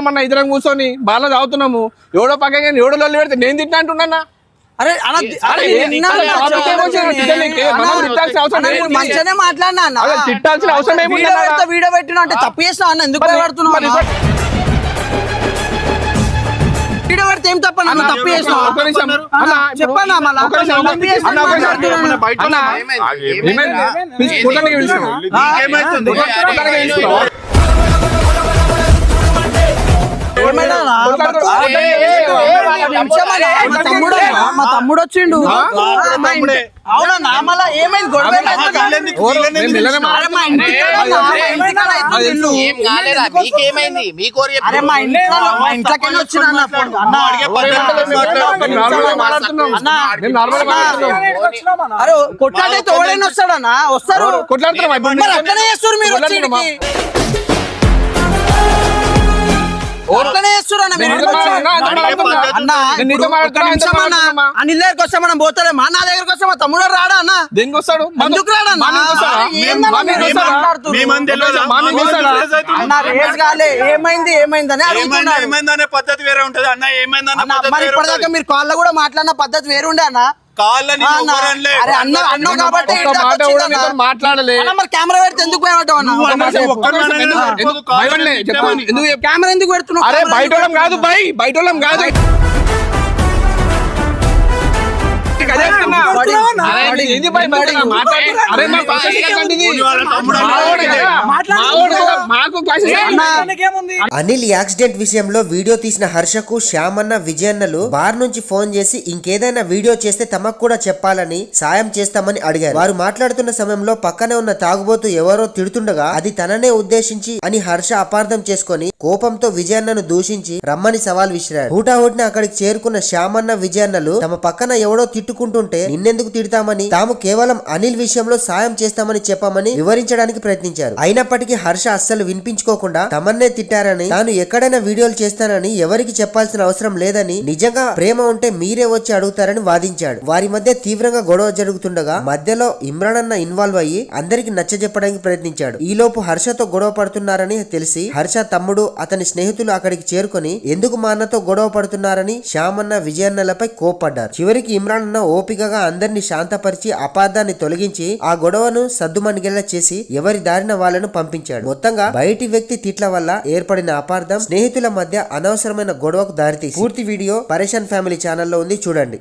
మన ఇద్దరం కూర్చొని బాగా తాగుతున్నాము ఎవడో పక్కగా ఎవడో లొల్లి పెడితే నేను తింటా అంటున్నా అరే మంచిగానే మాట్లాడినా తిట్టాల్సిన అవసరం ఏముంది వీడియో అన్న? పెడితే వీడియో పెట్టినా అంటే తప్పు చేసినా అన్న ఎందుకు భయపడుతున్నావు వీడియో పెడితే ఏం తప్ప అన్న తప్పు చేసినా చెప్పన్నా మళ్ళా మా తమ్ముడు అన్న, మా తమ్ముడు వచ్చిండు. మళ్ళా ఏమైంది? గొడవ అరే మా ఇంటికాడ అన్న, మా ఇంటికాడ అవుతుంది ఇల్లు. ఏం కాలేదా మీకేమైంది? మీ కోరి అరే మా ఇంట్లో మా ఇంట్లోకి వచ్చిన అన్న ఫోన్. అన్న అడిగే ఎవరు పద్ధతి ఏమంటారు? అనిల్ దగ్గరికి వస్తే మనం పోతలేమా నా దగ్గరికి వస్తే మా తమ్ముడు రాడా అన్న దేనికి వస్తాడు ఎందుకు రాడన్నా? మా మీద వస్తాడా? అరే, ఏందన్నా మా మీద మీరు వస్తాడా? మాట్లాడుతున్నారు? మీ మంది తెలియదా? మా మీద మా వస్తాడా? రేస్ అవుతుంది. అన్న రేస్ కాలే ఏమైంది ఏమైంది అని ఏమైంది అడుగుతున్నాడు ఏమైందనే పద్ధతి వేరే ఉంటది అన్న ఏమైందనే అన్న పద్ధతి మరి ఇప్పటిదాకా. మీరు కాల్లో కూడా మాట్లాడిన పద్ధతి వేరుండే అన్న కాళ్ళని మాట్లాడలే. మరి కెమెరా పెడితే ఎందుకు? కెమెరా ఎందుకు పెడుతున్నావు? అరే బయట కాదు బై బయట. కాదు. మాట్లాడు. అనిల్ యాక్సిడెంట్ విషయంలో వీడియో తీసిన హర్షకు శ్యామన్న విజయన్నలు బార్ నుంచి ఫోన్ చేసి ఇంకేదైనా వీడియో చేస్తే తమకు కూడా చెప్పాలని సాయం చేస్తామని అడిగారు. వారు మాట్లాడుతున్న సమయంలో పక్కనే ఉన్న తాగుబోతు ఎవరో తిడుతుండగా అది తననే ఉద్దేశించి అని హర్ష అపార్థం చేసుకొని కోపంతో విజయన్నను దూషించి రమ్మని సవాల్ విసిరాడు. హూటాహూటిన అక్కడికి చేరుకున్న శ్యామన్న విజయన్నలు తమ పక్కన ఎవడో తిట్టుకుంటుంటే నిన్నెందుకు తిడతామని తాము కేవలం అనిల్ విషయంలో సాయం చేస్తామని చెప్పామని వివరించడానికి ప్రయత్నించారు. అయినప్పటికీ హర్ష అస్సలు వినిపించుకోకుండా తమన్నే తిట్టారని తాను ఎక్కడైనా వీడియోలు చేస్తానని ఎవరికి చెప్పాల్సిన అవసరం లేదని నిజంగా ప్రేమ ఉంటే మీరే వచ్చి అడుగుతారని వాదించాడు. వారి మధ్య తీవ్రంగా గొడవ జరుగుతుండగా మధ్యలో ఇమ్రాన్ అన్న ఇన్వాల్వ్ అయ్యి అందరికి నచ్చజెప్పడానికి ప్రయత్నించాడు. ఈలోపు హర్షతో గొడవ పడుతున్నారని తెలిసి హర్ష తమ్ముడు అతని స్నేహితులు అక్కడికి చేరుకొని ఎందుకు మా అన్నతో గొడవ పడుతున్నారని శ్యామన్న విజయన్నలపై కోప్పడ్డారు. చివరికి ఇమ్రాన్ అన్న ఓపికగా అందరిని శాంతపరిచి అపార్థాన్ని తొలగించి ఆ గొడవను సద్దుమణిగేలా చేసి ఎవరి దారిన వాళ్ళను పంపించాడు. మొత్తంగా బయటి వ్యక్తి తిట్ల వల్ల ఏర్పడిన అపార్థం స్నేహితుల మధ్య అనవసరమైన గొడవకు దారితీసి పూర్తి వీడియో పరేషాన్ ఫ్యామిలీ ఛానల్లో ఉంది. చూడండి.